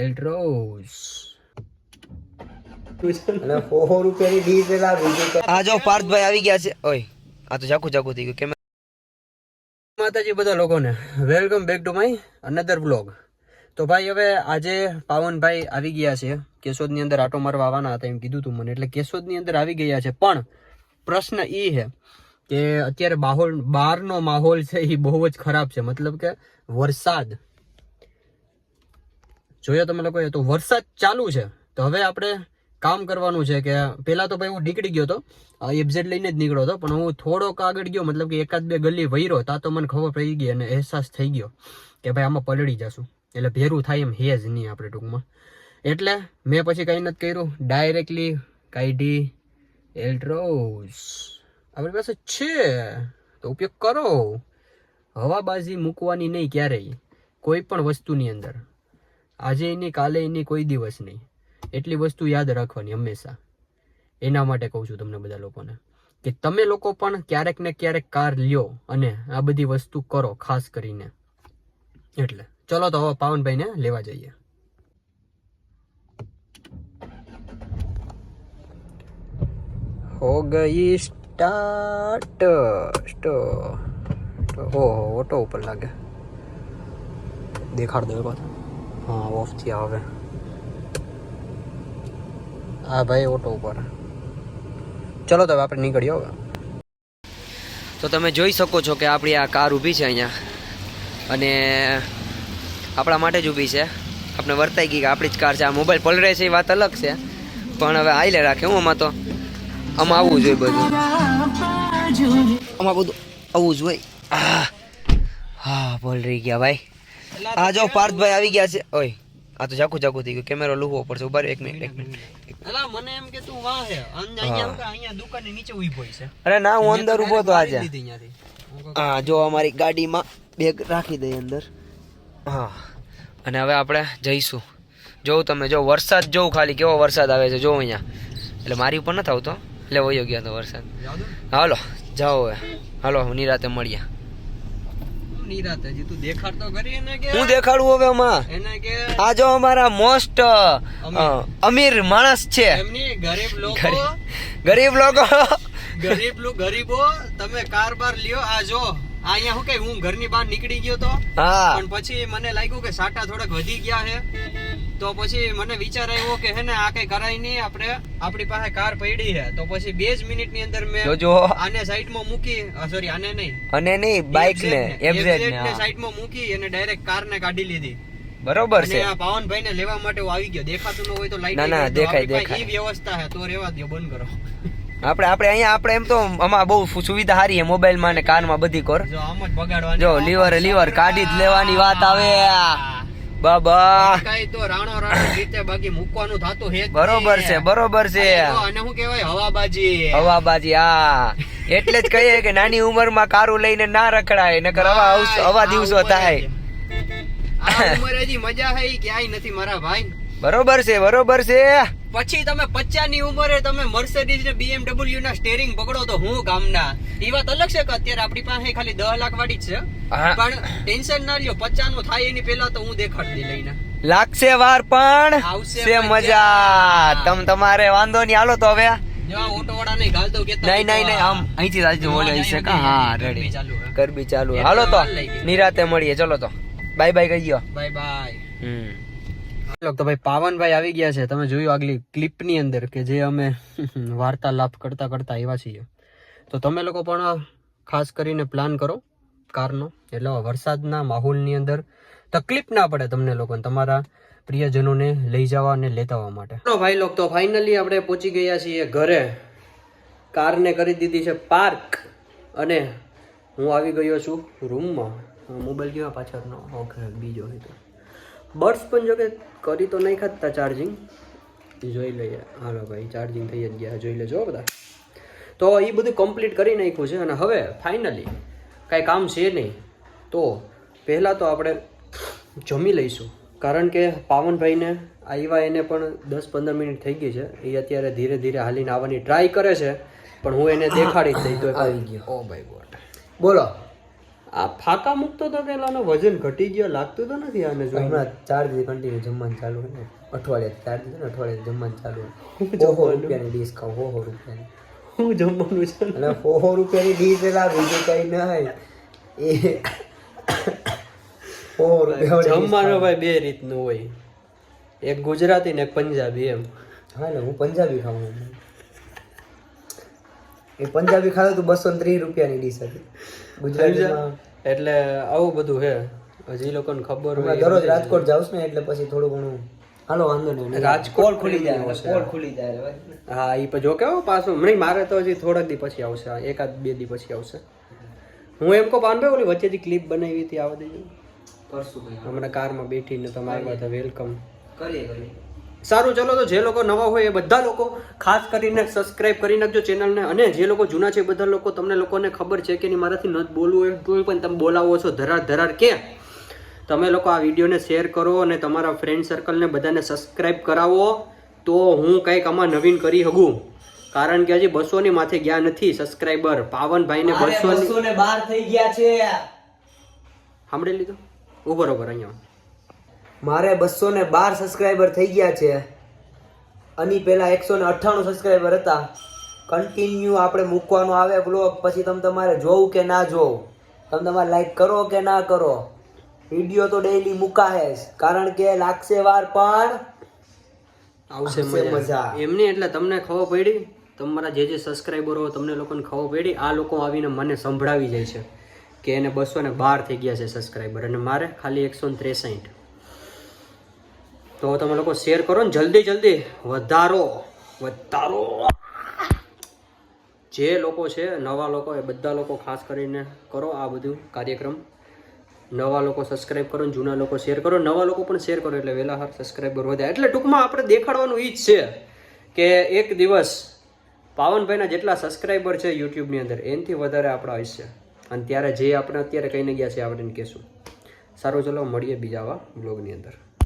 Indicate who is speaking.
Speaker 1: એલ્ટ્રોસ
Speaker 2: અને સો રૂપિયાની ડીઝલ આ બીજું કઈ
Speaker 1: આ જો પાર્થભાઈ આવી ગયા છે. ઓય આ તો જાકુ જાકુ થઈ ગયું. કેમ માતાજી બધા લોકોને welcome back to my another blog તો ભાઈ હવે આજે પાવનભાઈ આવી ગયા છે. કેશોદની અંદર આટો મારવા આવવાના હતા એમ કીધું તું મને. એટલે કેશોદની અંદર આવી ગયા છે. પણ પ્રશ્ન એ છે કે અત્યારે બાહોલ બહારનો માહોલ છે એ બહુ જ ખરાબ છે. મતલબ કે વરસાદ જોયો તમે લોકોએ, તો વરસાદ ચાલુ છે. તો હવે આપણે કામ કરવાનું છે કે પહેલાં તો ભાઈ હું નીકળી ગયો હતો. એફઝેડ લઈને જ નીકળ્યો હતો, પણ હું થોડોક આગળ ગયો, મતલબ કે એકાદ બે ગલી વહીરો તા તો મને ખબર પડી ગઈ અને અહેસાસ થઈ ગયો કે ભાઈ આમાં પલળી જશું. એટલે ભેરું થાય એમ હે જ નહીં આપણે ટૂંકમાં. એટલે મેં પછી કંઈ નથી કર્યું. ડાયરેક્ટલી કાઢી એલ્ટ્રોસ આપણી પાસે છે. તો ઉપયોગ કરો. હવાબાજી મૂકવાની નહીં ક્યારેય. કોઈ પણ વસ્તુની અંદર. આજે એની, કાલે એની કોઈ દિવસ નહીં. એટલી વસ્તુ યાદ રાખવાની હંમેશા. એના માટે કહું છું તમને બધા લોકોને કે તમે લોકો પણ ક્યારેક ને ક્યારેક કાર લ્યો અને આ બધી વસ્તુ કરો ખાસ કરીને. એટલે, ચલો તો હવે પાવનભાઈને લેવા જઈએ. હો ગઈ સ્ટાર્ટ. સ્ટો ઓહો, ઓટો ઉપર લાગે. દેખાડ દો વાર. હા ઓફ થયા હવે. હા, ભાઈ ઓટો ઉપર. ચલો તો આપણે નીકળીએ હવે. તો તમે જોઈ શકો છો કે આપણી આ કાર ઊભી છે અહીંયા. અને આપણા માટે જ ઊભી છે. આપણે વર્તાઈ ગઈ કે આપણી જ કાર છે. આ મોબાઈલ પલરે છે, એ વાત અલગ છે. પણ હવે આઈ લે રાખે હું આમાં તો. આમાં આવવું જોઈએ બધું. આમાં બધું આવવું જોઈએ હા હા પલરી ગયા, ભાઈ. આ જો પાર્થભાઈ આવી ગયા છે. ઓય આ તો જાકુ જાકુ થઈ ગયું. કેમેરો લુહવો પડશે ઊભા એક મિનિટ એક મિનિટ.
Speaker 3: અલા મને એમ કે તું વાહ. હે. અહીંયા કે અહીંયા નીચે ઊભો છે.
Speaker 1: અરે ના હું અંદર ઊભો તો આજે. હા જો અમારી ગાડીમાં બેગ રાખી દઈ અંદર. હા. અને હવે આપણે જઈશું. જોઉં તમે જો વરસાદ જોઉં ખાલી કેવો વરસાદ આવે છે જોઉં અહીંયા. એટલે મારી ઉપર નથી આવતો. એટલે વયો ગયા તો વરસાદ. હાલો જાઓ હવે. હાલો નિરાતે મળીએ.
Speaker 3: નિરાતે. હજી તું દેખાડ તો કરી એને કે
Speaker 1: હું દેખાડું હવે આમાં.
Speaker 3: એને કે
Speaker 1: આ જો અમારા મોસ્ટ અમીર. માણસ છે.
Speaker 3: એમની ગરીબ લોકો
Speaker 1: ગરીબ લોકો.
Speaker 3: ગરીબ ગરીબો તમે કાર બાર લ્યો. આ જો અહીંયા હું કે હું ઘરની બહાર નીકળી ગયો તો?
Speaker 1: હા.
Speaker 3: પણ પછી મને લાગ્યું કે સાટા થોડાક વધી ગયા છે. તો પછી મને વિચાર આવ્યો કે હે ને આ કઈ કરાય નહીં આપણે આપણી પાસે કાર પડી છે. તો પછી બે જ મિનિટની અંદર મેં
Speaker 1: જોજો.
Speaker 3: આને સાઈડમાં મૂકી સોરી આને નહીં.
Speaker 1: અને નહીં બાઇક ને એફઝેડ ને.
Speaker 3: સાઈડમાં મૂકી અને ડાયરેક્ટ કાર ને કાઢી લીધી.
Speaker 1: બરોબર છે.
Speaker 3: આ પાવનભાઈ ને લેવા માટે આવી ગયો. દેખાતું ન હોય તો લાઈટ
Speaker 1: ના, ના, દેખાય, દેખાય.
Speaker 3: એ વ્યવસ્થા છે તો રેવા દો બંધ કરો.
Speaker 1: આપણે આપણે અહીંયા આપણે એમ તો આમાં બહુ સુવિધા સારી છે મોબાઈલમાં ને કારમાં બધી કર.
Speaker 3: જો જ
Speaker 1: જો લીવર લીવર કાઢી જ લેવાની વાત આવે બાબા.
Speaker 3: કઈ તો રાણો રાણો જીતે બાકી મૂકવાનું થાતું હે
Speaker 1: બરોબર છે બરોબર છે.
Speaker 3: અને શું કહેવાય? હવાબાજી.
Speaker 1: હવાબાજી હા. એટલે જ કહીએ કે નાની ઉંમરમાં કારું લઈને ના રખડાય નકર હવા હવા દિવસો
Speaker 3: આ
Speaker 1: થાય.
Speaker 3: આ ઉંમર હજી મજા હે ક્યાંય નથી મારા ભાઈ.
Speaker 1: બરોબર છે બરોબર છે.
Speaker 3: પછી તમે પચાસની ઉંમરે તમે મર્સિડીઝ ને BMW ના સ્ટેરિંગ પકડો તો હું ગામના? એ વાત અલગ છે કે અત્યારે આપણી પાસે ખાલી દસ લાખ વાળી જ છે. પણ ટેન્શન ના લ્યો પચાસનું થાય એની પેલા તો હું દેખાડતી લઈને.
Speaker 1: લાગશે વાર પણ
Speaker 3: આવશે મજા.
Speaker 1: તમ તમારે વાંધો નહીં હાલો તો હવે.
Speaker 3: નહીં
Speaker 1: આમ અહીંથી છે કા? હા રેડી
Speaker 3: ચાલુ
Speaker 1: હાલો તો નિરાતે મળીએ. ચલો તો. બાય બાય કહી ગયો
Speaker 3: બાય બાય.
Speaker 1: હમ. તો ભાઈ પાવનભાઈ આવી ગયા છે. તમે જોયું આગલી ક્લિપની અંદર કે જે અમે વાર્તાલાપ કરતા કરતા આવ્યા છીએ. તો તમે લોકો પણ ખાસ કરીને પ્લાન કરો કારનો. એટલે વરસાદના માહોલની અંદર તકલીફ ના પડે તમને લોકોને, તમારા પ્રિયજનોને લઈ જવા અને લેતા આવવા માટે. ભાઈ લોકો તો ફાઇનલી આપણે પહોંચી ગયા છીએ ઘરે. કારને કરી દીધી છે પાર્ક અને હું આવી ગયો છું રૂમમાં મોબાઈલ કેવા પાછળનો? ઓકે બીજો હતો બર્ડ્સ પણ જો કે કરી તો નહીં ખાતા ચાર્જિંગ જોઈ લઈએ. હાલો ભાઈ ચાર્જિંગ થઈ જ ગયા. જોઈ લેજો બધા. તો એ બધું કમ્પ્લીટ કરી નાખ્યું છે અને હવે ફાઇનલી કાંઈ કામ છે નહીં. તો પહેલાં તો આપણે જમી લઈશું. કારણ કે પાવનભાઈને આવ્યા એને પણ દસ પંદર મિનિટ થઈ ગઈ છે. એ અત્યારે ધીરે ધીરે હાલીને આવવાની ટ્રાય કરે છે. પણ હું એને દેખાડી જ દઈ તો આવી ગયો. ઓ ભાઈ બોલો. આ ફાકા મૂકતો તો કે એલાનો વજન ઘટી ગયો લાગતું તો નથી આને જો
Speaker 2: હમણાં ચાર દિવસ કન્ટિન્યુ જમવાનું ચાલુ હોય ને અઠવાડિયે ચાર દિવસ ને અઠવાડિયે જમવાનું ચાલુ હોય. ઓહો રૂપિયાની ડીશ ખાવ ઓહો રૂપિયાની.
Speaker 1: હું જમવાનું છે.
Speaker 2: અને ઓહો રૂપિયાની ડીશ એલા બીજું કઈ નહીં. એ ઓહો રૂપિયા
Speaker 1: જમવાનું ભાઈ બે રીતનું હોય. એક ગુજરાતી ને એક પંજાબી એમ.
Speaker 2: હા ને હું પંજાબી ખાઉં છું. એ પંજાબી ખાધું તો બસો ત્રીસ રૂપિયાની ડીશ હતી. ગુજરાતીમાં
Speaker 1: એટલે આવું બધું હે? હજી લોકોને ખબર હોય
Speaker 2: દરરોજ રાજકોટ જાઉં ને એટલે પછી થોડું ઘણું હાલો વાંધો નહીં.
Speaker 1: રાજકોટ
Speaker 2: ખુલી જાય કોલ ખુલી જાય
Speaker 1: હા એ જો કેવો પાછું. નહીં મારે તો હજી થોડાક દી પછી આવશે. એકાદ બે દી પછી આવશે. હું એમ કહું પાનભાઈ ઓલી વચ્ચેથી ક્લિપ બનાવી હતી આવવા દેજો. હમણાં કારમાં બેઠીને તમારી પાસે વેલકમ
Speaker 2: કરીએ કરીએ.
Speaker 1: સારું ચલો તો જે લોકો નવા હોય એ બધા લોકો ખાસ કરીને સબસ્ક્રાઇબ કરી નાખજો ચેનલને અને જે લોકો જૂના છે બધા લોકો તમને લોકોને ખબર છે કે નહીં મારાથી નથી બોલવું હોય કોઈ પણ તમે બોલાવો છો ધરાર ધરાર કે તમે લોકો આ વિડીયોને શેર કરો અને તમારા ફ્રેન્ડ સર્કલને બધાને સબસ્ક્રાઇબ કરાવો તો હું કંઈક આમાં નવીન કરી શકું. કારણ કે હજી બસોની માથે ગયા નથી સબસ્ક્રાઇબર પાવનભાઈને બસો
Speaker 2: ને બાર થઈ ગયા છે.
Speaker 1: સાંભળી લીધું? ઉભર ઉભર અહીંયા.
Speaker 2: મારે બસો ને બાર સબસ્ક્રાઈબર થઈ ગયા છે. આની પહેલાં એકસો ને અઠ્ઠાણું સબસ્ક્રાઈબર હતા. કન્ટિન્યુ આપણે મૂકવાનો આવે બ્લોગ પછી તમે તમારે જોવું કે ના જોવું. તમે તમારે લાઈક કરો કે ના કરો. વીડિયો તો ડેઈલી જ કારણ કે લાગશે વાર પણ
Speaker 1: આવશે મજા. એમની એટલે તમને ખબર પડી તમારા જે જે સબસ્ક્રાઈબરો તમને લોકોને ખબર પડી આ લોકો આવીને મને સંભળાવી જાય છે કે એને બસો ને બાર થઈ ગયા છે સબસ્ક્રાઈબર અને મારે ખાલી એકસો ને ત્રેસાઠ. તો તમે લોકો શેર કરો ને જલ્દી જલ્દી. વધારો વધારો. જે લોકો છે, નવા લોકો, એ બધા લોકો ખાસ કરીને કરો આ બધું કાર્યક્રમ. નવા લોકો સબસ્ક્રાઇબ કરો ને જૂના લોકો શેર કરો. નવા લોકો પણ શેર કરો એટલે વહેલા હાર સબસ્ક્રાઈબર વધે. એટલે ટૂંકમાં આપણે દેખાડવાનું ઈ જ છે કે એક દિવસ પાવનભાઈના જેટલા સબસ્ક્રાઈબર છે યુટ્યુબની અંદર, એનાથી વધારે આપણા હશે અને ત્યારે જે આપણે અત્યારે કહીને ગયા છે આપણે કહેશું. સારું, ચલો, મળીએ બીજા આવા બ્લોગની અંદર.